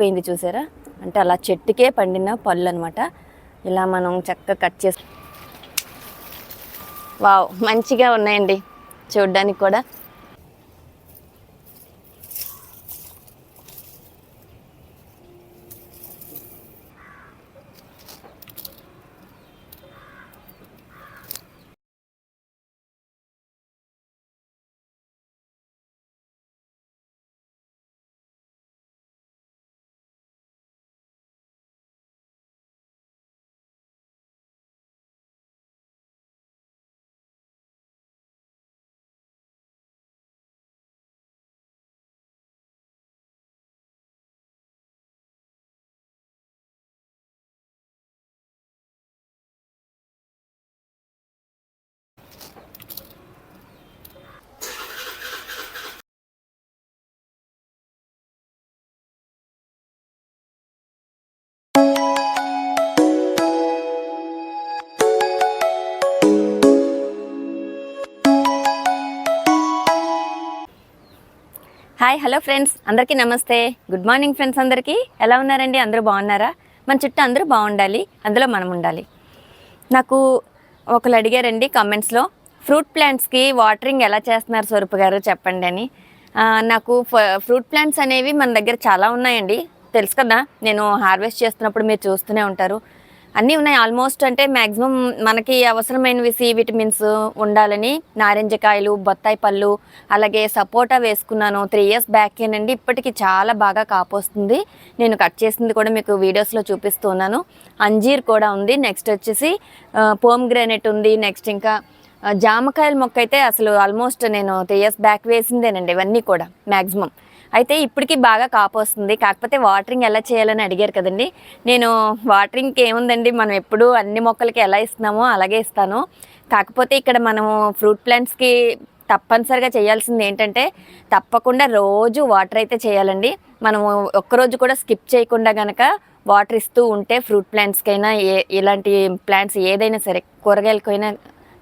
పోయింది చూసారా? అంటే అలా చెట్టుకే పండిన పళ్ళు అనమాట ఇలా మనం చక్కగా కట్ చేసి వావ్ మంచిగా ఉన్నాయండి. చూడ్డానికి కూడా. Hi hello friends. అందరికీ నమస్తే. గుడ్ మార్నింగ్ ఫ్రెండ్స్ అందరికీ. ఎలా ఉన్నారండి? అందరూ బాగున్నారా? మన చుట్టూ అందరూ బాగుండాలి. అందులో మనం ఉండాలి. నాకు ఒకరు అడిగారండి కామెంట్స్లో ఫ్రూట్ ప్లాంట్స్కి వాటరింగ్ ఎలా చేస్తున్నారు స్వరూప్ గారు? చెప్పండి అని. నాకు ఫ- ఫ్రూట్ ప్లాంట్స్ అనేవి మన దగ్గర చాలా ఉన్నాయండి. తెలుసు కదా నేను హార్వెస్ట్ చేస్తున్నప్పుడు మీరు చూస్తూనే ఉంటారు. అన్నీ ఉన్నాయి. ఆల్మోస్ట్ అంటే మ్యాక్సిమం మనకి అవసరమైనవి సి విటమిన్స్ ఉండాలని నారింజ కాయలు బత్తాయి పళ్ళు అలాగే సపోటా వేసుకున్నాను త్రీ ఇయర్స్ బ్యాకే నండి ఇప్పటికి చాలా బాగా కాపోస్తుంది నేను కట్ చేసింది కూడా మీకు వీడియోస్లో చూపిస్తున్నాను. అంజీర్ కూడా ఉంది. నెక్స్ట్ వచ్చేసి పోమ్ గ్రానైట్ ఉంది. నెక్స్ట్ ఇంకా జామకాయల మొక్క అయితే అసలు ఆల్మోస్ట్ నేను త్రీ ఇయర్స్ బ్యాక్ వేసిందేనండి. ఇవన్నీ కూడా మ్యాక్సిమం అయితే ఇప్పటికీ బాగా కాపు వస్తుంది. కాకపోతే వాటరింగ్ ఎలా చేయాలని అడిగారు కదండి. నేను వాటరింగ్కి ఏముందండి? మనం ఎప్పుడు అన్ని మొక్కలకి ఎలా ఇస్తున్నామో అలాగే ఇస్తాను. కాకపోతే ఇక్కడ మనము ఫ్రూట్ ప్లాంట్స్కి తప్పనిసరిగా చేయాల్సింది ఏంటంటే తప్పకుండా రోజు వాటర్ అయితే చేయాలండి. మనము ఒక్కరోజు కూడా స్కిప్ చేయకుండా గనక వాటర్ ఇస్తూ ఉంటే ఫ్రూట్ ప్లాంట్స్కైనా ఏ ఇలాంటి ప్లాంట్స్ ఏదైనా సరే కూరగాయలకైనా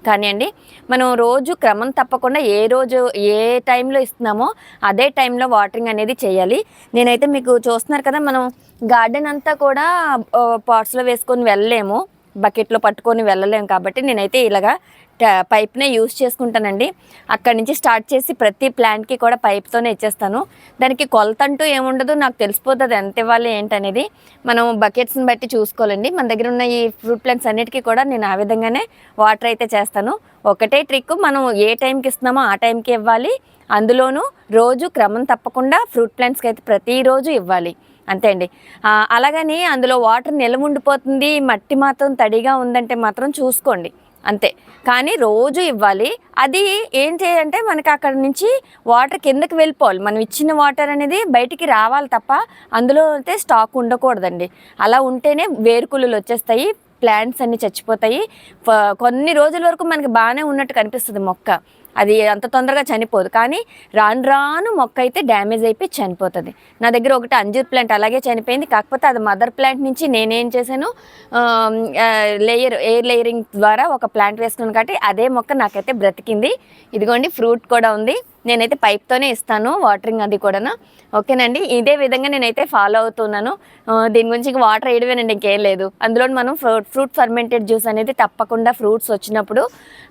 కానివ్వండి మనం రోజు క్రమం తప్పకుండా ఏ రోజు ఏ టైంలో ఇస్తున్నామో అదే టైంలో వాటరింగ్ అనేది చేయాలి. నేనైతే మీకు చూస్తున్నారు కదా మనం గార్డెన్ అంతా కూడా పాట్స్లో వేసుకొని వెళ్ళలేము. బకెట్లో పట్టుకొని వెళ్ళలేము కాబట్టి నేనైతే ఇలాగా పైప్నే యూస్ చేసుకుంటానండి. అక్కడి నుంచి స్టార్ట్ చేసి ప్రతి ప్లాంట్కి కూడా పైప్తోనే ఇచ్చేస్తాను. దానికి కొలత అంటూ ఏముండదు నాకు తెలిసిపోతుంది ఎంత ఇవ్వాలి ఏంటనేది. మనం బకెట్స్ని బట్టి చూసుకోవాలండి. మన దగ్గర ఉన్న ఈ ఫ్రూట్ ప్లాంట్స్ అన్నిటికీ కూడా నేను ఆ విధంగానే వాటర్ అయితే చేస్తాను. ఒకటే ట్రిక్ మనం ఏ టైంకి ఇస్తున్నామో ఆ టైంకి ఇవ్వాలి. అందులోనూ రోజు క్రమం తప్పకుండా ఫ్రూట్ ప్లాంట్స్కి అయితే ప్రతిరోజు ఇవ్వాలి. అంతే అండి. అలాగని అందులో వాటర్ నిల్వ ఉండిపోతుంది మట్టి మాత్రం తడిగా ఉందంటే మాత్రం చూసుకోండి. అంతే. కానీ రోజు ఇవ్వాలి. అది ఏం చేయాలంటే మనకి అక్కడ నుంచి వాటర్ కిందకి వెళ్ళిపోవాలి. మనం ఇచ్చిన వాటర్ అనేది బయటికి రావాలి తప్ప అందులో అయితే స్టాక్ ఉండకూడదండి. అలా ఉంటేనే వేరుకులు వచ్చేస్తాయి ప్లాంట్స్ అన్నీ చచ్చిపోతాయి. కొన్ని రోజుల వరకు మనకి బాగానే ఉన్నట్టు కనిపిస్తుంది మొక్క. అది అంత తొందరగా చనిపోదు. కానీ రాను రాను మొక్క అయితే డ్యామేజ్ అయిపోయి చనిపోతుంది. నా దగ్గర ఒకటి అంజూర్ ప్లాంట్ అలాగే చనిపోయింది. కాకపోతే అది మదర్ ప్లాంట్ నుంచి నేనేం చేశాను లేయర్ ఎయిర్ లేయరింగ్ ద్వారా ఒక ప్లాంట్ వేసుకున్నాను కాబట్టి అదే మొక్క నాకైతే బ్రతికింది. ఇదిగోండి ఫ్రూట్ కూడా ఉంది. నేనైతే పైప్తోనే ఇస్తాను వాటరింగ్ అది కూడా ఓకేనండి? ఇదే విధంగా నేనైతే ఫాలో అవుతున్నాను. దీని గురించి వాటర్ వేయడమేనండి ఇంకేం లేదు. అందులో మనం ఫ్రూట్ ఫ్రూట్ ఫర్మెంటెడ్ జ్యూస్ అనేది తప్పకుండా ఫ్రూట్స్ వచ్చినప్పుడు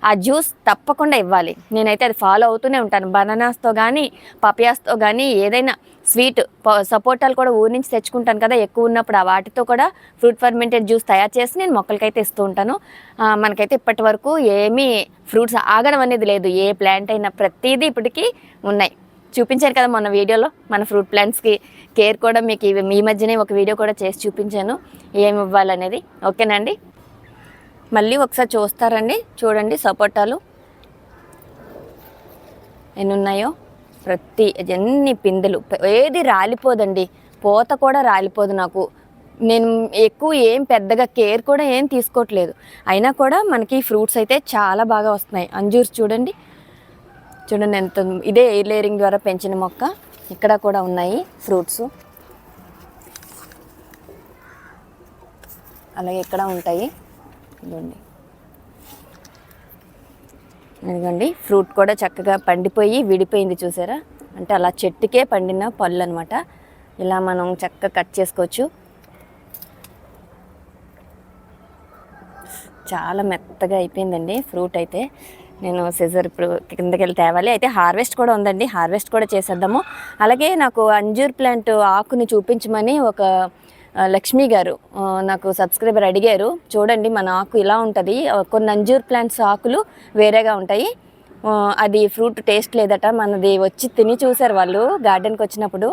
ఆ జ్యూస్ తప్పకుండా ఇవ్వాలి. నేనైతే అది ఫాలో అవుతూనే ఉంటాను. బనానాస్తో కానీ పపియాస్తో కానీ ఏదైనా స్వీట్ సపోటాలు కూడా ఊరి నుంచి తెచ్చుకుంటాను కదా ఎక్కువ ఉన్నప్పుడు ఆ వాటితో కూడా ఫ్రూట్ ఫర్మెంటెడ్ జ్యూస్ తయారు చేసి నేను మొక్కలకైతే ఇస్తూ ఉంటాను. మనకైతే ఇప్పటి వరకు ఏమీ ఫ్రూట్స్ ఆగడం అనేది లేదు. ఏ ప్లాంట్ అయినా ప్రతిదీ ఇప్పటికీ ఉన్నాయి. చూపించాను కదా మొన్న వీడియోలో మన ఫ్రూట్ ప్లాంట్స్కి కేర్ కూడా మీకు ఇవి- మీ మధ్యనే ఒక వీడియో కూడా చేసి చూపించాను. ఏమి ఇవ్వాలనేది. ఓకేనండి? మళ్ళీ ఒకసారి చూస్తారండి. చూడండి సపోటాలు. ఎన్ని ఉన్నాయో ప్రతి ఎన్ని పిందెలు. ఏది రాలిపోదండి. పూత కూడా రాలిపోదు నాకు. నేను ఎక్కువ ఏం పెద్దగా కేర్ కూడా ఏం తీసుకోవట్లేదు. అయినా కూడా మనకి ఫ్రూట్స్ అయితే చాలా బాగా వస్తున్నాయి. అంజూర్స్ చూడండి. చూడండి ఎంత ఇదే ఎయిర్ లేయరింగ్ ద్వారా పెంచిన మొక్క. ఇక్కడ కూడా ఉన్నాయి ఫ్రూట్స్. అలాగే ఇక్కడ ఉంటాయి. చూడండి ఇదిగోండి ఫ్రూట్ కూడా చక్కగా పండిపోయి విడిపోయింది చూసారా? అంటే అలా చెట్టుకే పండిన పళ్ళు అనమాట ఇలా మనం చక్కగా కట్ చేసుకోవచ్చు. చాలా మెత్తగా అయిపోయిందండి ఫ్రూట్ అయితే. నేను సిజర్ ఇప్పుడు కిందకి వెళ్ళి తేవాలి. అయితే హార్వెస్ట్ కూడా ఉందండి. హార్వెస్ట్ కూడా చేసేద్దాము. అలాగే నాకు అంజూర్ ప్లాంట్ ఆకుని చూపించమని ఒక లక్ష్మి గారు నాకు సబ్స్క్రైబర్ అడిగారు చూడండి మన ఆకు ఇలా ఉంటుంది కొన్ని అంజూర్ ప్లాంట్స్ ఆకులు వేరేగా ఉంటాయి అది ఫ్రూట్ టేస్ట్ లేదట మనది వచ్చి తిని చూశారు వాళ్ళు గార్డెన్కి వచ్చినప్పుడు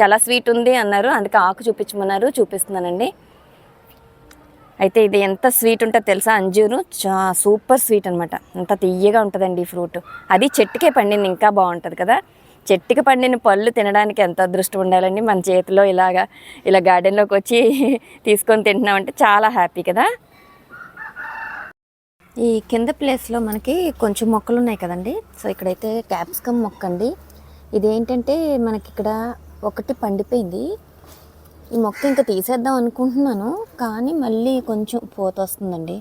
చాలా స్వీట్ ఉంది అన్నారు అందుకే ఆకు చూపించమన్నారు చూపిస్తున్నానండి. అయితే ఇది ఎంత స్వీట్ ఉంటుందో తెలుసా అంజూరు? చా సూపర్ స్వీట్ అనమాట అంత తీయగా ఉంటుందండి ఈ ఫ్రూట్. అది చెట్టుకే పండింది ఇంకా బాగుంటుంది కదా. చెట్టుకి పండిన పళ్ళు తినడానికి ఎంత అదృష్టం ఉండాలండి? మన చేతిలో ఇలాగా ఇలా గార్డెన్లోకి వచ్చి తీసుకొని తింటున్నామంటే చాలా హ్యాపీ కదా? ఈ కింద ప్లేస్లో మనకి కొంచెం మొక్కలు ఉన్నాయి కదండి. సో ఇక్కడైతే క్యాప్సికమ్ మొక్క అండి. ఇదేంటంటే మనకి ఇక్కడ ఒకటి పండిపోయింది. ఈ మొక్క ఇంకా తీసేద్దాం అనుకుంటున్నాను కానీ మళ్ళీ కొంచెం పోత వస్తుందండి.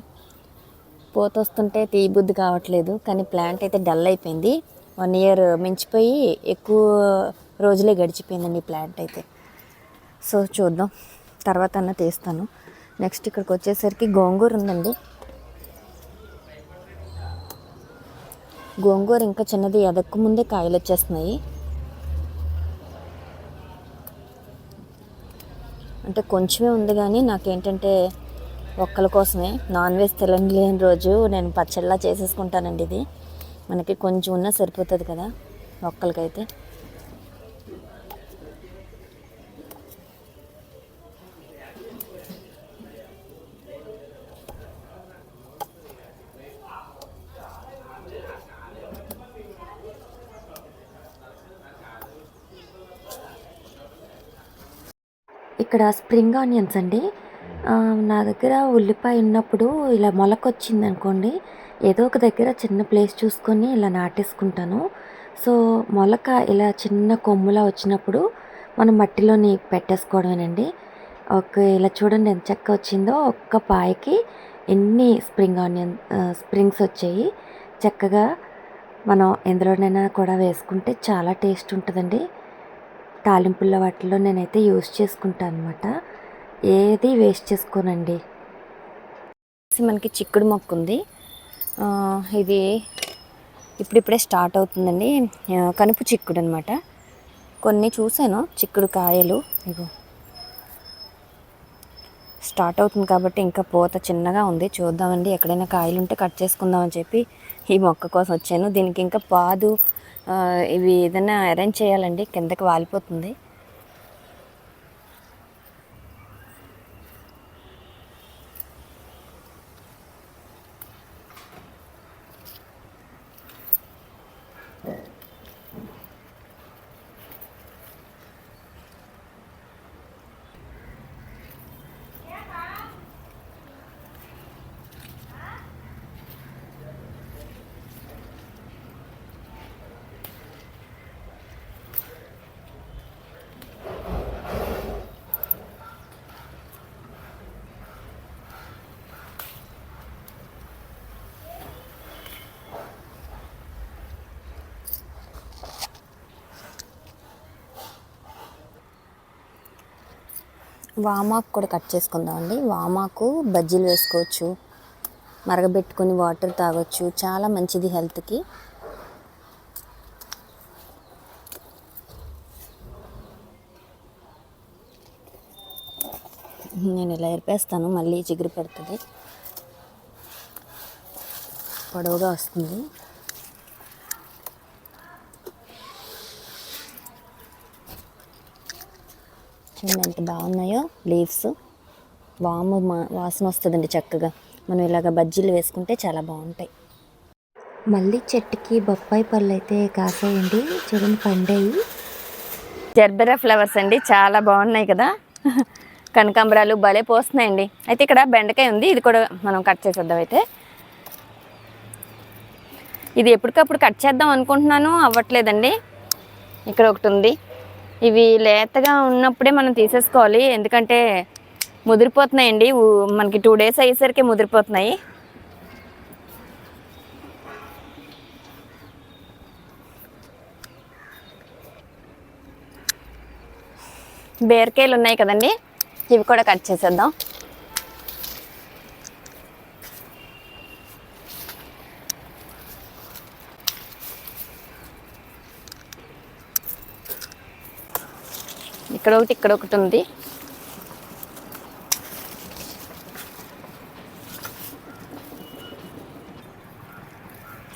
పోత వస్తుంటే తీయబుద్ధి కావట్లేదు కానీ ప్లాంట్ అయితే డల్ అయిపోయింది. వన్ ఇయర్ మించిపోయి ఎక్కువ రోజులే గడిచిపోయిందండి ఈ ప్లాంట్ అయితే. సో చూద్దాం తర్వాత అన్న తీస్తాను. నెక్స్ట్ ఇక్కడికి వచ్చేసరికి గోంగూర ఉందండి. గోంగూర ఇంకా చిన్నది ఎదక్కు ముందే కాయలు వచ్చేస్తున్నాయి. అంటే కొంచెమే ఉంది కానీ నాకేంటంటే ఒక్కల కోసమే. నాన్ వెజ్ తినలేని రోజు నేను పచ్చళ్ళ చేసేసుకుంటానండి ఇది. మనకి కొంచెం ఉన్నా సరిపోతుంది కదా ఒక్కరికైతే ఇక్కడ స్ప్రింగ్ ఆనియన్స్ అండి. ఆ, నా దగ్గర ఉల్లిపాయ ఉన్నప్పుడు ఇలా మొలకొచ్చింది అనుకోండి ఏదో ఒక దగ్గర చిన్న ప్లేస్ చూసుకొని ఇలా నాటేసుకుంటాను. సో మొలక ఇలా చిన్న కొమ్ములా వచ్చినప్పుడు మనం మట్టిలోని పెట్టేసుకోవడమేనండి. ఒక ఇలా చూడండి ఎంత చక్క వచ్చిందో. ఒక్క పాయకి ఎన్ని స్ప్రింగ్ ఆనియన్ స్ప్రింగ్స్ వచ్చాయి. చక్కగా మనం ఎందులోనైనా కూడా వేసుకుంటే చాలా టేస్ట్ ఉంటుందండి. తాలింపుల్లో వాటిల్లో నేనైతే యూస్ చేసుకుంటాను అనమాట ఏది వేస్ట్ చేసుకోనండి. మనకి చిక్కుడు మొక్క ఉంది ఇది ఇప్పుడిప్పుడే స్టార్ట్ అవుతుందండి. కనుపు చిక్కుడు అనమాట కొన్ని చూశాను చిక్కుడు కాయలు. ఇగో. స్టార్ట్ అవుతుంది కాబట్టి ఇంకా పూత చిన్నగా ఉంది. చూద్దామండి ఎక్కడైనా కాయలు ఉంటే కట్ చేసుకుందామని చెప్పి ఈ మొక్క కోసం వచ్చాను. దీనికి ఇంకా పాదు ఇవి ఏదైనా అరేంజ్ చేయాలండి. కిందకి వాలిపోతుంది. వామాకు కూడా కట్ చేసుకుందామండి. వామాకు బజ్జీలు వేసుకోవచ్చు మరగబెట్టుకొని వాటర్ తాగొచ్చు. చాలా మంచిది హెల్త్కి. నేను ఇలా ఎరిపేస్తాను మళ్ళీ చిగురు పెడుతుంది. పొడవుగా వస్తుంది. చూడండి ఎంత బాగున్నాయో? లీవ్స్. వాము మా- వాసన వస్తుందండి చక్కగా. మనం ఇలాగ బజ్జీలు వేసుకుంటే చాలా బాగుంటాయి. మళ్ళీ చెట్టుకి బొప్పాయి పళ్ళు అయితే కాసాయండి. చూడండి పండాయి. జర్బెరా ఫ్లవర్స్ అండి. చాలా బాగున్నాయి కదా. కనకాంబరాలు భలే పోస్తున్నాయండి. అయితే ఇక్కడ బెండకాయ ఉంది. ఇది కూడా మనం కట్ చేసేద్దాం అయితే. ఇది ఎప్పటికప్పుడు కట్ చేద్దాం అనుకుంటున్నాను. అవ్వట్లేదండి. ఇక్కడ ఒకటి ఉంది. ఇవి లేతగా ఉన్నప్పుడే మనం తీసేసుకోవాలి. ఎందుకంటే ముదిరిపోతున్నాయండి. మనకి టూ డేస్ అయ్యేసరికి ముదిరిపోతున్నాయి. బీరకాయలు ఉన్నాయి కదండి. ఇవి కూడా కట్ చేసేద్దాం. ఇక్కడ ఒకటి ఇక్కడ ఒకటి ఉంది.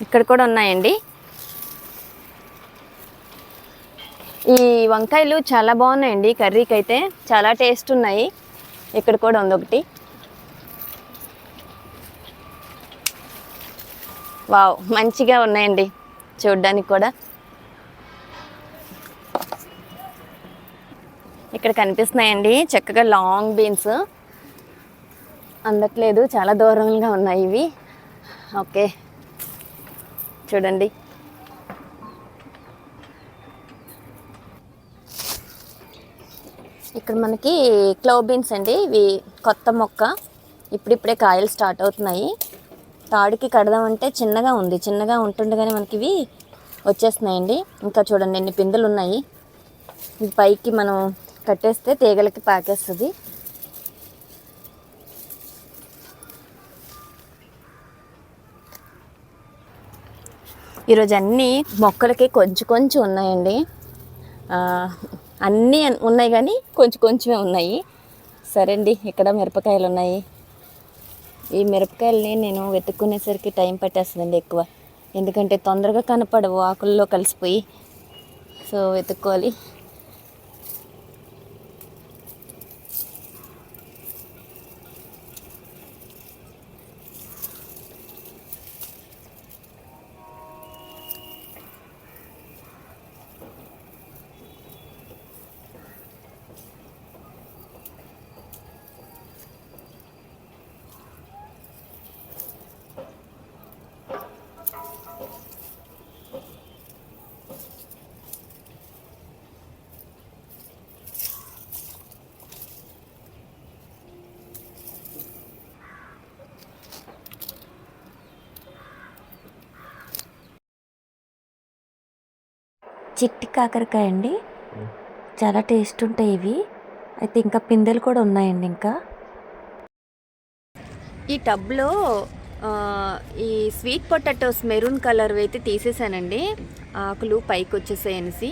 ఇక్కడ కూడా ఉన్నాయండి. ఈ వంకాయలు చాలా బాగున్నాయండి కర్రీకి అయితే చాలా టేస్ట్ ఉన్నాయి. ఇక్కడ కూడా ఉంది ఒకటి. వావ్ మంచిగా ఉన్నాయండి చూడ్డానికి కూడా. ఇక్కడ కనిపిస్తున్నాయండి. చక్కగా లాంగ్ బీన్స్. అందట్లేదు. చాలా దూరంగా ఉన్నాయి ఇవి. ఓకే. చూడండి. ఇక్కడ మనకి క్లో బీన్స్ అండి. ఇవి కొత్త మొక్క. ఇప్పుడిప్పుడే కాయలు స్టార్ట్ అవుతున్నాయి. తాడికి కడదామంటే చిన్నగా ఉంది. చిన్నగా ఉంటుండగానే మనకి ఇవి వచ్చేస్తున్నాయండి. ఇంకా చూడండి ఎన్ని పిందెలు ఉన్నాయి. పైకి మనం కట్టేస్తే తీగలకి పాకేస్తుంది. ఈరోజు అన్నీ మొక్కలకి కొంచెం కొంచెం ఉన్నాయండి. అన్నీ ఉన్నాయి కానీ కొంచెం కొంచెమే ఉన్నాయి. సరే అండి ఇక్కడ మిరపకాయలు ఉన్నాయి. ఈ మిరపకాయలని నేను వెతుక్కునేసరికి టైం పట్టేస్తుందండి ఎక్కువ. ఎందుకంటే తొందరగా కనపడవు ఆకుల్లో కలిసిపోయి. సో వెతుక్కోవాలి. చిట్టి కాకరకాయ అండి. చాలా టేస్ట్ ఉంటాయి ఇవి. అయితే ఇంకా పిందెలు కూడా ఉన్నాయండి ఇంకా. ఈ టబ్లో ఆ, ఈ స్వీట్ పొటాటోస్ మెరూన్ కలర్ అయితే తీసేసానండి. ఆకులు పైకి వచ్చేసాయి అనేసి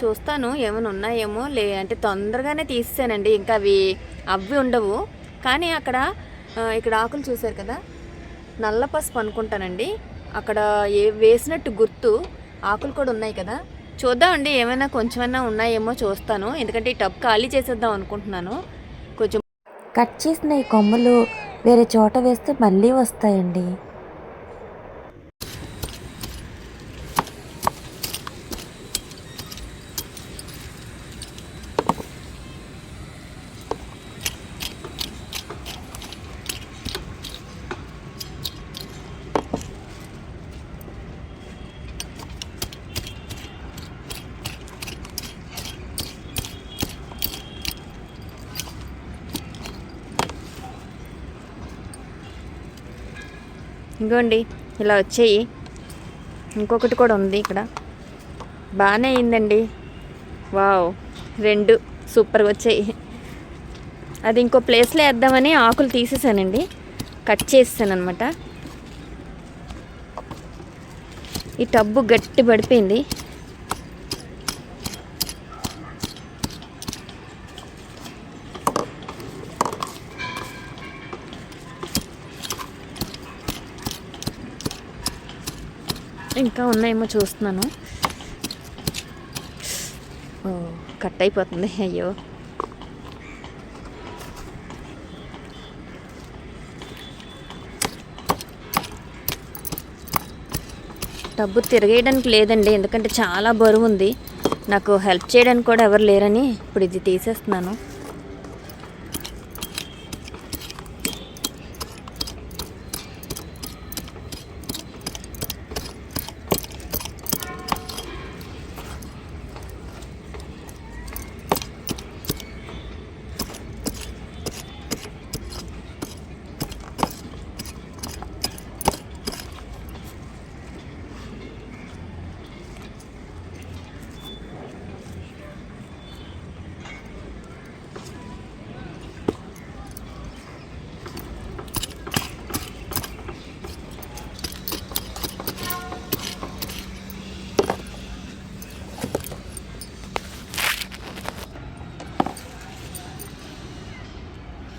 చూస్తాను ఏమైనా ఉన్నాయేమో లే అంటే తొందరగానే తీసేసానండి. ఇంకా అవి అవి ఉండవు. కానీ అక్కడ ఇక్కడ ఆకులు చూశారు కదా? నల్ల పసుపు అనుకుంటానండి. అక్కడ ఏ వేసినట్టు గుర్తు ఆకులు కూడా ఉన్నాయి కదా? చూద్దామండి ఏమైనా కొంచెమైనా ఉన్నాయేమో చూస్తాను. ఎందుకంటే ఈ టబ్ ఖాళీ చేసేద్దాం అనుకుంటున్నాను. కొంచెం కట్ చేసిన ఈ కొమ్మలు వేరే చోట వేస్తే మళ్ళీ వస్తాయండి. ఇంకోండి ఇలా వచ్చాయి. ఇంకొకటి కూడా ఉంది ఇక్కడ. బాగానే అయిందండి. వావ్ రెండు సూపర్గా వచ్చాయి. అది ఇంకో ప్లేస్లో వేద్దామని ఆకులు తీసేసానండి. కట్ చేసేసాను అనమాట ఈ టబ్బు గట్టి పడిపోయింది. ఇంకా ఉన్నాయేమో చూస్తున్నాను. ఓ కట్ అయిపోతుంది. అయ్యో. డబ్బు తిరగేయడానికి లేదండి ఎందుకంటే చాలా బరువు ఉంది. నాకు హెల్ప్ చేయడానికి కూడా ఎవరు లేరని ఇప్పుడు ఇది తీసేస్తున్నాను.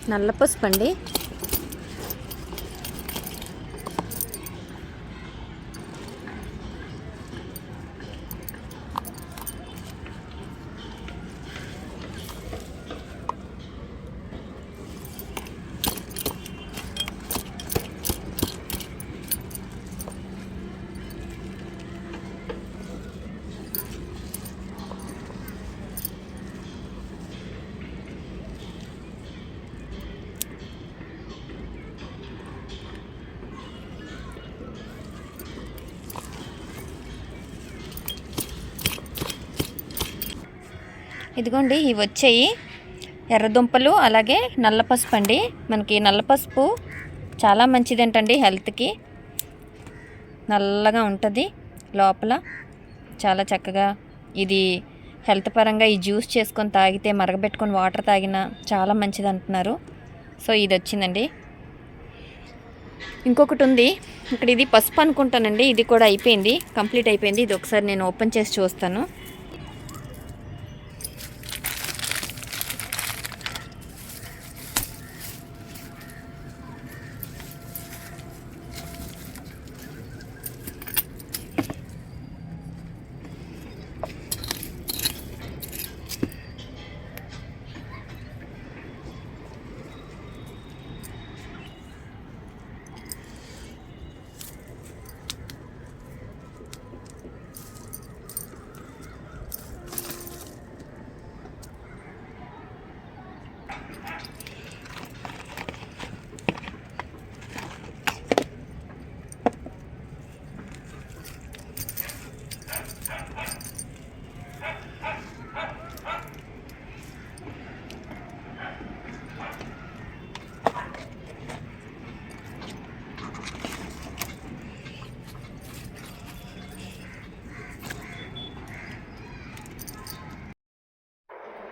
నల్ల పసుపు అండి. ఇదిగోండి ఇవి వచ్చాయి. ఎర్రదుంపలు అలాగే నల్ల పసుపు అండి. మనకి నల్ల పసుపు చాలా మంచిదంటండి హెల్త్కి. నల్లగా ఉంటుంది లోపల. చాలా చక్కగా ఇది హెల్త్ పరంగా ఈ జ్యూస్ చేసుకొని తాగితే మరగబెట్టుకొని వాటర్ తాగినా చాలా మంచిది అంటున్నారు. సో ఇది వచ్చిందండి. ఇంకొకటి ఉంది. ఇక్కడ ఇది పసుపు అనుకుంటానండి. ఇది కూడా అయిపోయింది. కంప్లీట్ అయిపోయింది. ఇది ఒకసారి నేను ఓపెన్ చేసి చూస్తాను.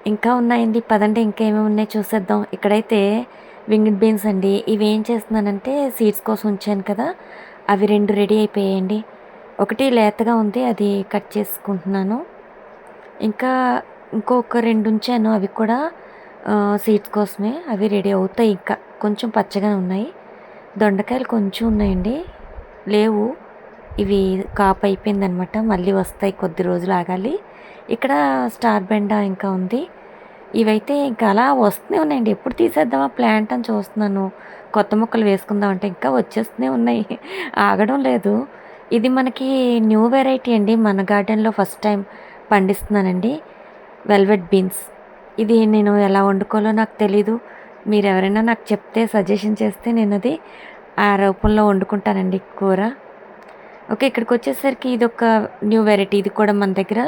ఇంకా ఉన్నాయండి. పదండి ఇంకా ఏమేమి ఉన్నాయి చూసేద్దాం. ఇక్కడైతే వింగిడ్ బీన్స్ అండి. ఇవి ఏం చేస్తున్నానంటే సీడ్స్ కోసం ఉంచాను కదా అవి రెండు రెడీ అయిపోయాయండి. ఒకటి లేతగా ఉంది అది కట్ చేసుకుంటున్నాను. ఇంకా ఇంకొక రెండు ఉంచాను అవి కూడా సీడ్స్ కోసమే. అవి రెడీ అవుతాయి ఇంకా. కొంచెం పచ్చగానే ఉన్నాయి. దొండకాయలు కొంచెం ఉన్నాయండి. లేవు. ఇవి కాపు అయిపోయిందనమాట. మళ్ళీ వస్తాయి కొద్ది రోజులు ఆగాలి. ఇక్కడ స్టార్ బెండా ఇంకా ఉంది. ఇవైతే ఇంకా అలా వస్తూనే ఉన్నాయండి. ఎప్పుడు తీసేద్దామా ప్లాంట్ అని చూస్తున్నాను. కొత్త మొక్కలు వేసుకుందాం అంటే ఇంకా వచ్చేస్తూనే ఉన్నాయి. ఆగడం లేదు. ఇది మనకి న్యూ వెరైటీ అండి. మన గార్డెన్లో ఫస్ట్ టైం పండిస్తున్నానండి. Velvet beans. ఇది నేను ఎలా వండుకోవాలో నాకు తెలీదు. మీరు ఎవరైనా నాకు చెప్తే సజెషన్ చేస్తే నేను అది ఆ రూపంలో వండుకుంటానండి కూర. ఓకే ఇక్కడికి వచ్చేసరికి ఇది ఒక న్యూ వెరైటీ. ఇది కూడా మన దగ్గర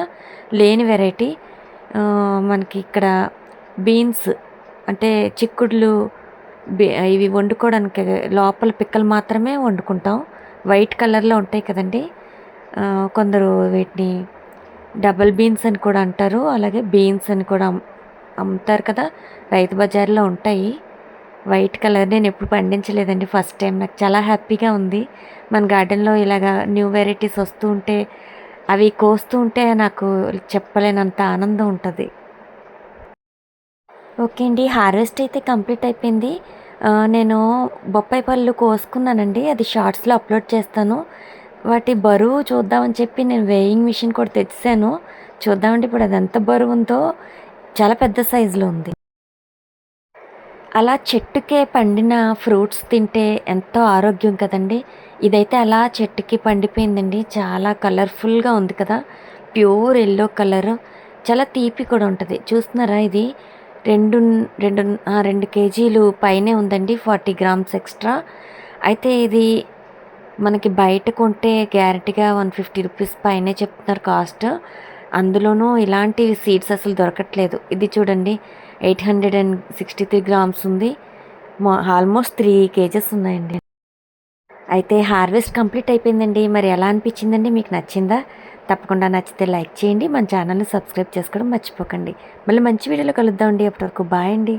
లేని వెరైటీ. మనకి ఇక్కడ బీన్స్ అంటే చిక్కుడులు ఇవి వండుకోవడానికి లోపల పిక్కలు మాత్రమే వండుకుంటాం. వైట్ కలర్లో ఉంటాయి కదండి. కొందరు వీటిని డబల్ బీన్స్ అని కూడా అంటారు. అలాగే బీన్స్ అని కూడా అమ్ముతారు కదా. రైతు బజార్లో ఉంటాయి. వైట్ కలర్ నేను ఎప్పుడు పండించలేదండి ఫస్ట్ టైం. నాకు చాలా హ్యాపీగా ఉంది. మన గార్డెన్లో ఇలాగా న్యూ వెరైటీస్ వస్తూ ఉంటే అవి కోస్తూ ఉంటే నాకు చెప్పలేనంత ఆనందం ఉంటుంది. ఓకే అండి. హార్వెస్ట్ అయితే కంప్లీట్ అయిపోయింది. నేను బొప్పాయి పళ్ళు కోసుకున్నానండి. అది షార్ట్స్లో అప్లోడ్ చేస్తాను. వాటి బరువు చూద్దామని చెప్పి నేను వేయింగ్ మిషన్ కూడా తెచ్చాను. చూద్దామంటే ఇప్పుడు అది ఎంత బరువు ఉందో. చాలా పెద్ద సైజులో ఉంది. అలా చెట్టుకే పండిన ఫ్రూట్స్ తింటే ఎంతో ఆరోగ్యం కదండి. ఇదైతే అలా చెట్టుకి పండిపోయిందండి. చాలా కలర్ఫుల్గా ఉంది కదా. Pure yellow colour. చాలా తీపి కూడా ఉంటుంది. చూస్తున్నారా ఇది? రెండు రెండు రెండు కేజీలు పైనే ఉందండి. Forty grams extra. అయితే ఇది మనకి బయట కొంటే గ్యారెంటీగా వన్ ఫిఫ్టీ రూపీస్ పైనే చెప్తున్నారు కాస్ట్. అందులోనూ ఇలాంటి సీడ్స్ అసలు దొరకట్లేదు. ఇది చూడండి. Eight hundred and sixty three grams ఉంది. ఆల్మోస్ట్ త్రీ కేజెస్ ఉన్నాయండి. అయితే హార్వెస్ట్ కంప్లీట్ అయిపోయిందండి. మరి ఎలా అనిపించిందండి? మీకు నచ్చిందా? తప్పకుండా నచ్చితే లైక్ చేయండి. మన ఛానల్ని సబ్స్క్రైబ్ చేసుకోవడం మర్చిపోకండి. మళ్ళీ మంచి వీడియోలో కలుద్దామండి. అప్పటివరకు బాయ్ అండి.